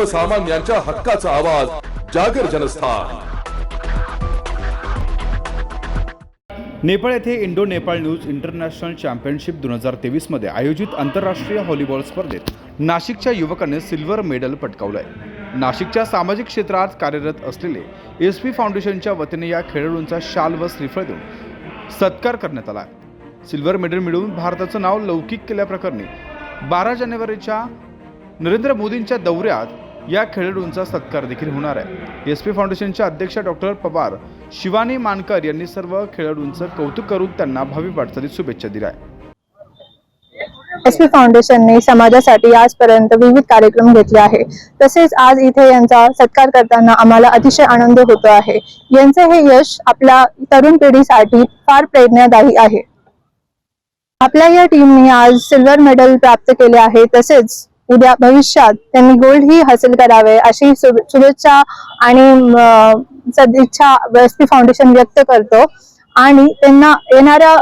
सर्वसामान्यांच्या हक्काचा आवाज जागर जनस्थान. नेपाळ येथे Indo Nepal news international championship दोन हजार तेवीसमध्ये आयोजित आंतरराष्ट्रीय व्हॉलीबॉल स्पर्धेत नाशिकच्या युवकाने सिल्वर मेडल पटकावलंय. आहे नाशिकच्या सामाजिक क्षेत्रात कार्यरत असलेले एस पी फाउंडेशनच्या वतीने या खेळाडूंचा शाल व श्रीफळ देऊन सत्कार करण्यात आला. सिल्वर मेडल मिळवून भारताचं नाव लौकिक केल्याप्रकरणी बारा जानेवारीच्या नरेंद्र मोदींच्या दौऱ्यात या खेळाडूंचा सत्कार देखील होणार आहे. एस पी फाउंडेशनच्या अध्यक्ष डॉक्टर पवार शिवानी मानकर यांनी सर्व खेळाडूंचं कौतुक करून त्यांना भावी वाटचालीत शुभेच्छा दिल्या आहे एस पी फाउंडेशनने समाजासाठी आजपर्यंत विविध कार्यक्रम घेतले आहे तसेच आज इथे यांचा सत्कार करताना आम्हाला अतिशय आनंद होतो आहे. यांचे हे यश आपल्या तरुण पिढीसाठी फार प्रेरणादायी आहे. आपल्या या टीमने आज सिल्वर मेडल प्राप्त केले आहे. तसेच उद्या भविष्यात त्यांनी गोल्ड ही हासिल करावे अशी शुभेच्छा आणि सदिच्छा एस पी फाउंडेशन व्यक्त करतो. आणि त्यांना येणाऱ्या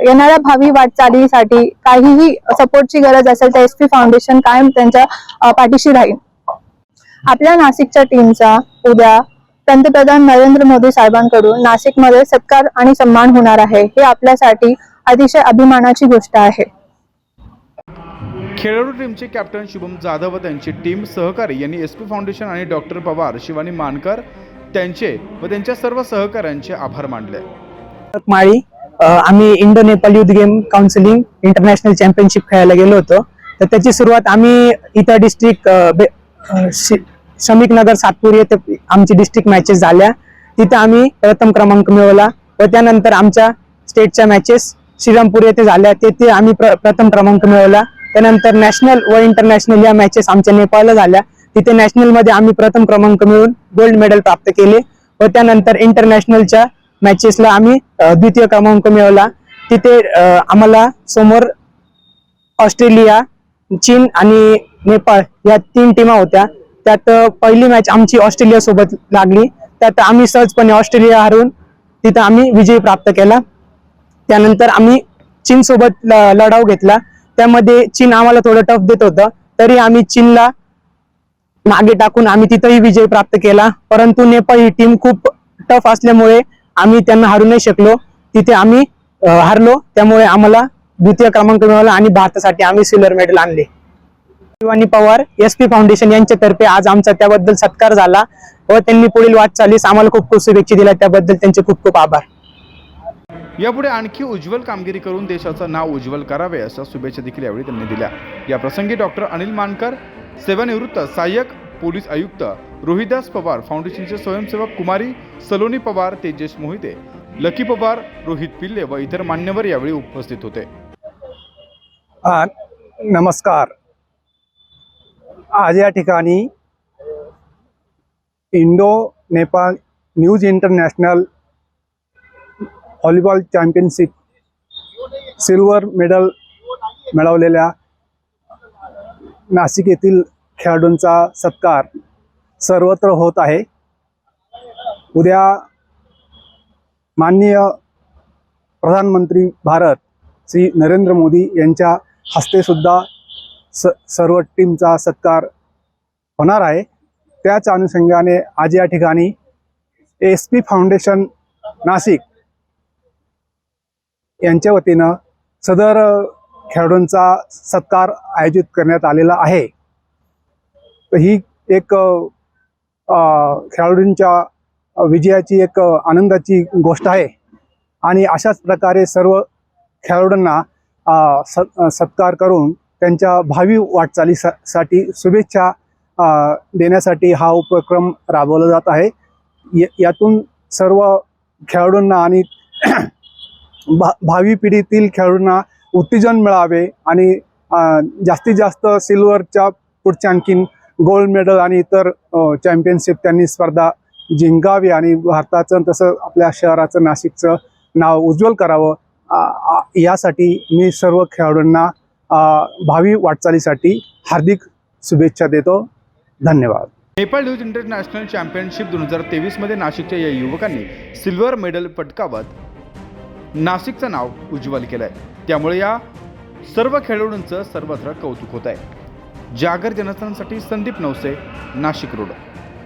येणाऱ्या भावी वाटचालीसाठी काहीही सपोर्टची गरज असेल तर एस पी फाउंडेशन कायम त्यांच्या पाठीशी राहील. आपल्या नाशिकच्या टीमचा उद्या पंतप्रधान नरेंद्र मोदी साहेबांकडून नाशिकमध्ये सत्कार आणि सन्मान होणार आहे. हे आपल्यासाठी अतिशय अभिमानाची गोष्ट आहे. खेळाडू टीमचे कॅप्टन शुभम जाधव व त्यांची टीम सहकारी यांनी एस पी फाउंडेशन आणि डॉक्टर पवार शिवानी मानकर त्यांचे व त्यांच्या सर्व सहकाऱ्यांचे आभार मानले. माळी आम्ही Indo Nepal youth game counselling international championship खेळायला गेलो होतो. तर त्याची सुरुवात आम्ही इथं डिस्ट्रिक्ट श्रमिक नगर सातपूर येथे आमची डिस्ट्रिक्ट मॅचेस झाल्या. तिथं आम्ही प्रथम क्रमांक मिळवला व त्यानंतर आमच्या स्टेटच्या मॅचेस श्रीरामपूर येथे झाल्या. तेथे आम्ही प्र- प्रथम क्रमांक मिळवला. त्यानंतर नॅशनल व इंटरनॅशनल या मॅचेस आमच्या नेपाळला झाल्या. तिथे नॅशनलमध्ये आम्ही प्रथम क्रमांक मिळवून गोल्ड मेडल प्राप्त केले व त्यानंतर इंटरनॅशनलच्या मॅचेसला आम्ही द्वितीय क्रमांक मिळवला. तिथे आम्हाला समोर ऑस्ट्रेलिया चीन आणि नेपाळ या तीन टीमा होत्या. त्यात पहिली मॅच आमची ऑस्ट्रेलिया सोबत लागली. त्यात आम्ही सहजपणे ऑस्ट्रेलिया हरवून तिथं आम्ही विजय प्राप्त केला. त्यानंतर आम्ही चीन सोबत लढाव घेतला. त्यामध्ये चीन आम्हाला थोडं टफ देत होतं. तरी आम्ही चीनला मागे टाकून आम्ही तिथंही विजय प्राप्त केला. परंतु नेपाळ ही टीम खूप टफ असल्यामुळे आम्ही त्यांना हारू नाही शकलो. तिथे आम्ही हारलो. त्यामुळे आम्हाला द्वितीय क्रमांक मिळाला आणि भारतासाठी आम्ही सिल्वर मेडल आणले. Shivani Pawar S P foundation यांच्यातर्फे आज आमचा त्याबद्दल सत्कार झाला व त्यांनी पुढील वाटचालीस आम्हाला खूप खूप शुभेच्छा दिल्या. त्याबद्दल त्यांचे खूप खूप आभार. यापुढे आणखी उज्ज्वल कामगिरी करून देशाचं नाव उज्ज्वल करावे अशा शुभेच्छा देखील यावेळी त्यांनी दिल्या. या प्रसंगी डॉक्टर अनिल मानकर सेवानिवृत्त सहाय्यक पोलीस आयुक्त रोहिदास पवार फाउंडेशनचे स्वयंसेवक कुमारी सलोनी पवार तेजेश मोहिते लकी पवार रोहित पिल्ले व इतर मान्यवर यावेळी उपस्थित होते. नमस्कार. आज या ठिकाणी Indo Nepal news international volleyball championship silver medal मिळवलेल्या नाशिक येथील खेळाडूंचा सत्कार सर्वत्र होत आहे. उद्या माननीय प्रधानमंत्री भारत श्री नरेंद्र मोदी यांच्या हस्तेसुद्धा स सर्व टीमचा सत्कार होणार आहे. त्याच अनुषंगाने आज या ठिकाणी एस पी फाउंडेशन नाशिक यांच्या वतीनं सदर खेळाडूंचा सत्कार आयोजित करण्यात आलेला आहे. ही एक खेळाडूंच्या विजयाची एक आनंदाची गोष्ट आहे. आणि अशाच प्रकारे सर्व खेळाडूंना स- सत्कार करून त्यांच्या भावी वाटचालीसाठी शुभेच्छा देण्यासाठी हा उपक्रम राबवला जात आहे. यातून सर्व खेळाडूंना आणि भा भावी पिढीतील खेळाडूंना उत्तेजन मिळावे आणि जास्तीत जास्त सिल्वरच्या पुढच्या आणखीन गोल्ड मेडल आणि इतर चॅम्पियनशिप त्यांनी स्पर्धा जिंकावी आणि भारताचं तसं आपल्या शहराचं नाशिकचं नाव उज्ज्वल करावं. यासाठी मी सर्व खेळाडूंना भावी वाटचालीसाठी हार्दिक शुभेच्छा देतो. धन्यवाद. नेपाळ न्यूज इंटरनॅशनल चॅम्पियनशिप दोन हजार तेवीसमध्ये नाशिकच्या या युवकांनी सिल्वर मेडल पटकावत नाशिकचं नाव उज्ज्वल केलं आहे त्यामुळे या सर्व खेळाडूंचं सर्वत्र कौतुक होत आहे जागर जनस्थानसाठी संदीप नवसे नाशिक रोड.